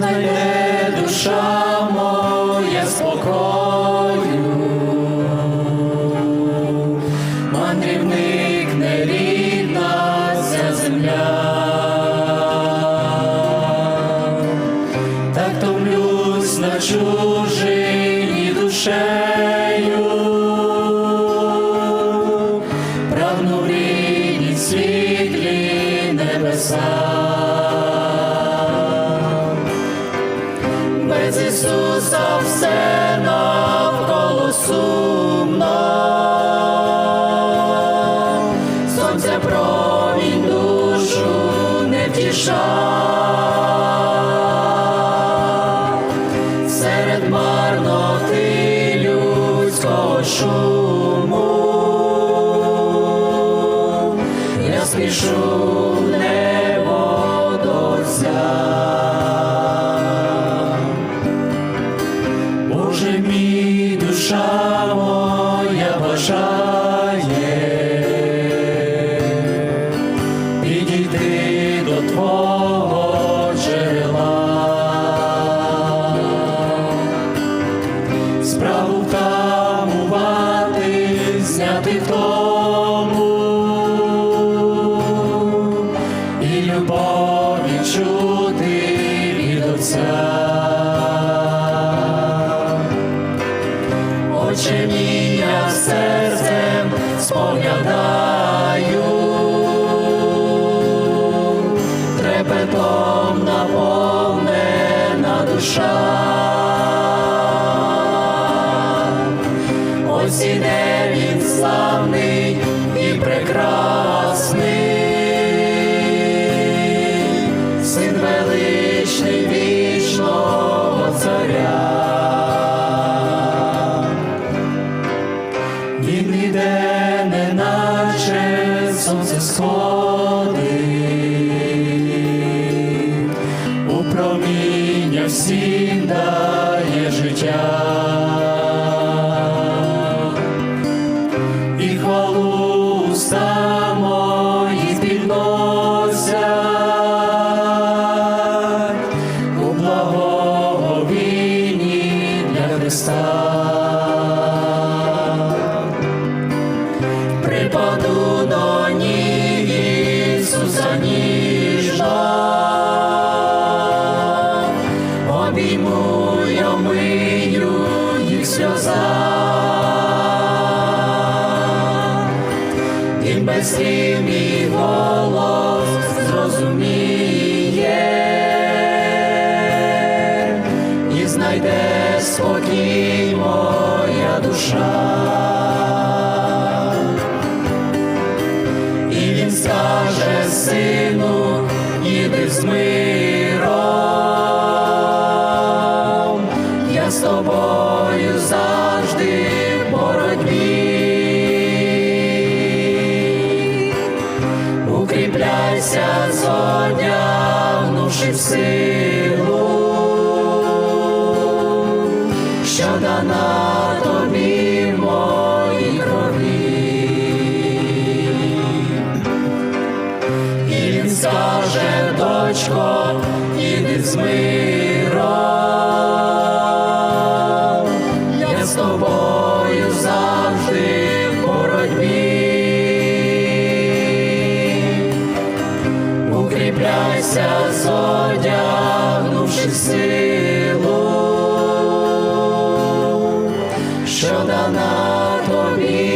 знайде душа моя спокою, мандрівник нерідна ця земля, так томлюсь на чужині душею, прагну в світлі небеса. Без Ісуса все навколо сумно, сонце промінь душу не втіша. Серед марноти людського я спішу небо до Отця. Боже мій душа моя бажає. Підійти до Твого джерела, справу втамувати, зняти втому і любов відчути від Отця. Очеміння серцем споглядаю, трепетом наповнена душа. Ось іде він славний і прекрасний, Він іде, неначе сонце сходить, у проміння всім дає життя. І хвалу уста мої у благовінні для Христа. Обійму й омию їх сльоза. Він без мій голос зрозуміє і знайде спокій моя душа. І він скаже сину, іди з миром, тобою завжди в боротьбі. Укріпляйся, зодягнувши в силу, що дана тобі в моїй крові. І він скаже, дочко, іди з миром, Укріпляйся, зодягнувши силу, що дана тобі